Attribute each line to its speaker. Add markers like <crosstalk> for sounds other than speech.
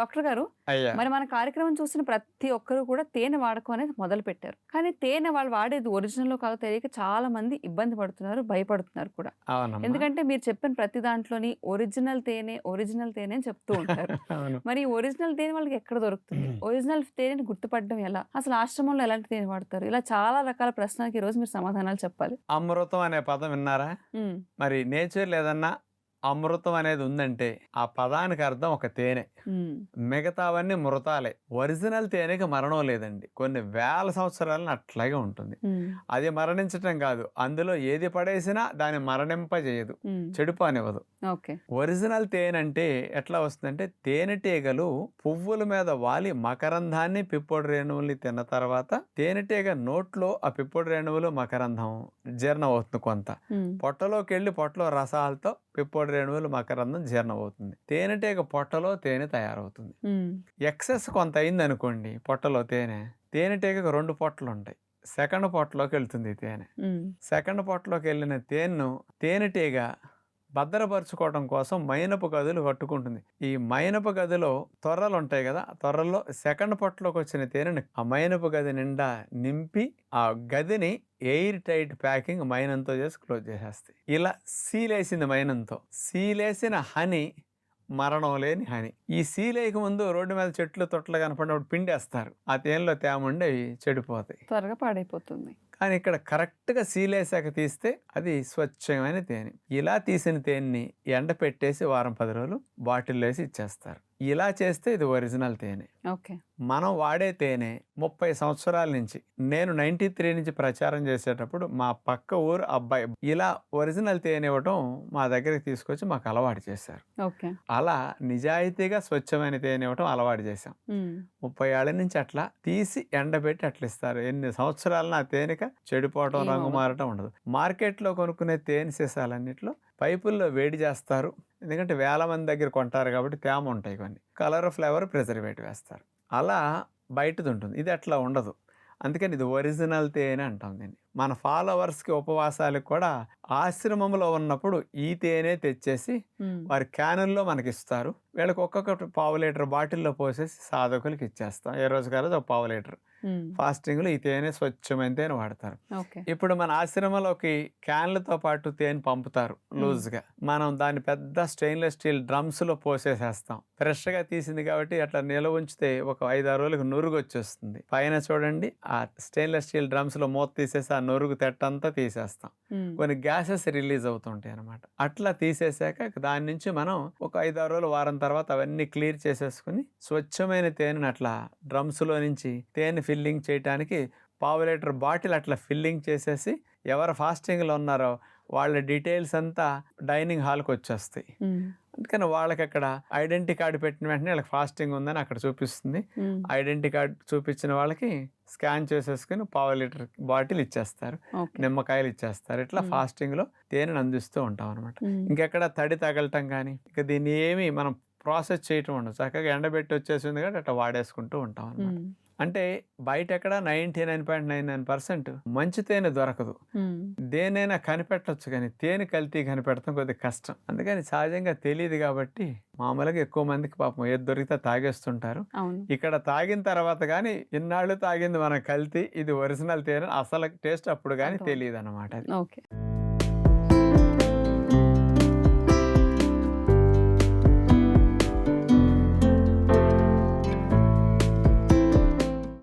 Speaker 1: Doctor గారు మరి మన కార్యక్రమం చూసిన ప్రతి ఒక్కరు కూడా తేనె వాడకం అనేది మొదలు పెట్టారు కానీ తేనె వాళ్ళు వాడేది ఒరిజినల్ కాదో తెలియక చాలా మంది ఇబ్బంది పడుతున్నారు భయపడుతున్నారు కూడా. ఎందుకంటే మీరు చెప్పిన ప్రతి దాంట్లోని ఒరిజినల్ తేనె ఒరిజినల్ తేనె అని చెప్తూ ఉంటారు. <laughs> మరి ఒరిజినల్ తేనె వాళ్ళకి ఎక్కడ దొరుకుతుంది? ఒరిజినల్ తేనెని గుర్తుపడడం ఎలా? అసలు ఆశ్రమంలో ఎలాంటి తేనె వాడతారు? ఇలా చాలా రకాల ప్రశ్నలకి ఈ రోజు మీరు సమాధానాలు చెప్పాలి.
Speaker 2: అమృతం అనే పదం విన్నారా? మరి నేచర్ లేదన్నా అమృతం అనేది ఉందంటే ఆ పదానికి అర్థం ఒక తేనె. మిగతావన్నీ మృతాలే. ఒరిజినల్ తేనెకి మరణం లేదండి. కొన్ని వేల సంవత్సరాలను అట్లాగే ఉంటుంది. అది మరణించటం కాదు. అందులో ఏది పడేసినా దాన్ని మరణింపజేయదు. చెడిపోనివ్వదు. ఒరిజినల్ తేనె అంటే ఎట్లా వస్తుందంటే తేనెటీగలు పువ్వుల మీద వాలి మకరంధాన్ని పిప్పొడి రేణువుల్ని తిన్న తర్వాత తేనెటీగ నోట్లో ఆ పిప్పొడి రేణువులు మకరంధం జీర్ణం అవుతుంది కొంత. పొట్టలోకి వెళ్ళి పొట్టలో రసాలతో పిప్పొడి రేణువులు మకరంధం జీర్ణం అవుతుంది తేనెటీగ పొట్టలో తేనె తయారవుతుంది. ఎక్సెస్ కొంత అయింది అనుకోండి పొట్టలో తేనె తేనెటీగకు రెండు పొట్టలు ఉంటాయి సెకండ్ పొట్టలోకి వెళ్తుంది తేనె. సెకండ్ పొట్టలోకి వెళ్ళిన తేనెను తేనెటీగ భద్రపరచుకోవడం కోసం మైనపు గదులు కట్టుకుంటుంది. ఈ మైనపు గదిలో తొర్రలు ఉంటాయి కదా ఆ తొర్రల్లో సెకండ్ పొట్టలోకి వచ్చిన తేనెని ఆ మైనపు గది నిండా నింపి ఆ గదిని ఎయిర్ టైట్ ప్యాకింగ్ మైనంతో చేసి క్లోజ్ చేసేస్తాయి. ఇలా సీలేసింది మైనంతో. సీలేసిన హనీ మరణం లేని హని. ఈ సీలేక ముందు రోడ్డు మీద చెట్లు తొట్లు కనపడినప్పుడు పిండేస్తారు. ఆ తేనెలో తేముండి చెడిపోతాయి.
Speaker 1: త్వరగా పాడైపోతుంది.
Speaker 2: అని ఇక్కడ కరెక్ట్గా సీలేసాక తీస్తే అది స్వచ్ఛమైన తేనె. ఇలా తీసిన తేనెని ఎండ పెట్టేసి వారం పది రోజులు బాటిల్లో వేసి ఇచ్చేస్తారు. ఇలా చేస్తే ఇది ఒరిజినల్ తేనె.
Speaker 1: ఓకే.
Speaker 2: మనం వాడే తేనె ముప్పై సంవత్సరాల నుంచి నేను నైంటీ త్రీ నుంచి ప్రచారం చేసేటప్పుడు మా పక్క ఊరు అబ్బాయి ఇలా ఒరిజినల్ తేనె ఇవ్వటం మా దగ్గరికి తీసుకొచ్చి మాకు అలవాటు చేశారు.
Speaker 1: ఓకే.
Speaker 2: అలా నిజాయితీగా స్వచ్ఛమైన తేనె ఇవ్వటం అలవాటు చేశాం. ముప్పై ఏళ్ళ నుంచి అట్లా తీసి ఎండబెట్టి అట్లా ఇస్తారు. ఎన్ని సంవత్సరాలు నా తేనెక చెడిపోవటం రంగు. మారటం ఉండదు. మార్కెట్లో కొనుక్కునే తేనె సీసాలన్నింటిలో పైపుల్లో వేడి చేస్తారు. ఎందుకంటే వేల మంది దగ్గర కొంటారు కాబట్టి తేమ ఉంటాయి కొన్ని. కలర్ ఫ్లేవర్ ప్రిజర్వేటివ్ వేస్తారు. అలా బయటది ఉంటుంది. ఇది అట్లా ఉండదు. అందుకని ఇది ఒరిజినల్ తేనె అంటాం దీన్ని. మన ఫాలోవర్స్కి ఉపవాసాలకు కూడా ఆశ్రమంలో ఉన్నప్పుడు ఈ తేనె తెచ్చేసి వారి క్యానుల్లో మనకి ఇస్తారు వీళ్ళకి ఒక్కొక్క పావు లీటర్ బాటిల్లో పోసేసి సాధకులకి ఇచ్చేస్తాం. ఏ రోజు కాదు ఒక పావు లీటర్. ఫాస్టింగ్లో ఈ తేనె స్వచ్ఛమైన తేనె వాడతారు. ఇప్పుడు మన ఆశ్రమంలోకి క్యాన్లతో పాటు తేనె పంపుతారు లూజ్గా. మనం దాన్ని పెద్ద స్టెయిన్లెస్ స్టీల్ డ్రమ్స్లో పోసేసేస్తాం. ఫ్రెష్గా తీసింది కాబట్టి అట్లా నిల్వ ఉంచితే ఒక ఐదారు రోజులకు నురుగు వచ్చేస్తుంది పైన చూడండి ఆ స్టెయిన్లెస్ స్టీల్ డ్రమ్స్లో మూత తీసేసి ఆ నురుగు తెట్టంతా తీసేస్తాం. కొన్ని గ్యాసెస్ రిలీజ్ అవుతుంటాయి అనమాట అట్లా తీసేసాక దాని నుంచి మనం ఒక ఐదు ఆరు రోజులు వారం తర్వాత అవన్నీ క్లియర్ చేసేసుకుని స్వచ్ఛమైన తేనెని అట్లా డ్రమ్స్లో నుంచి తేనె ఫిల్లింగ్ చేయడానికి పావు లీటర్ బాటిల్ అట్లా ఫిల్లింగ్ చేసేసి ఎవరు ఫాస్టింగ్లో ఉన్నారో వాళ్ళ డీటెయిల్స్ అంతా డైనింగ్ హాల్కి వచ్చేస్తాయి అందుకని వాళ్ళకి అక్కడ ఐడెంటిటీ కార్డు పెట్టిన వెంటనే వాళ్ళకి ఫాస్టింగ్ ఉందని అక్కడ చూపిస్తుంది. ఐడెంటిటీ కార్డు చూపించిన వాళ్ళకి స్కాన్ చేసేసుకుని పావు లీటర్ బాటిల్ ఇచ్చేస్తారు. నిమ్మకాయలు ఇచ్చేస్తారు. ఇట్లా. ఫాస్టింగ్లో తేనెను అందిస్తూ ఉంటాం అనమాట ఇంకెక్కడ తడి తగలటం కానీ ఇక దీన్ని ఏమి మనం ప్రాసెస్ చేయటం ఉండదు. చక్కగా ఎండబెట్టి వచ్చేసింది కాబట్టి అట్లా వాడేసుకుంటూ ఉంటాం అనమాట అంటే బయట ఎక్కడ ninety nine point nine nine percent మంచి తేనె దొరకదు. దేనైనా కనిపెట్టవచ్చు కానీ తేనె కల్తీ కనిపెడతాం కొద్దిగా కష్టం. అందుకని సహజంగా తెలియదు కాబట్టి మామూలుగా ఎక్కువ మందికి పాపం ఏది దొరికితే తాగేస్తుంటారు. ఇక్కడ తాగిన తర్వాత కానీ ఇన్నాళ్ళు తాగింది మన కల్తీ ఇది ఒరిజినల్ తేనె అసలు టేస్ట్ అప్పుడు కానీ. తెలియదు అనమాట
Speaker 1: ఓకే.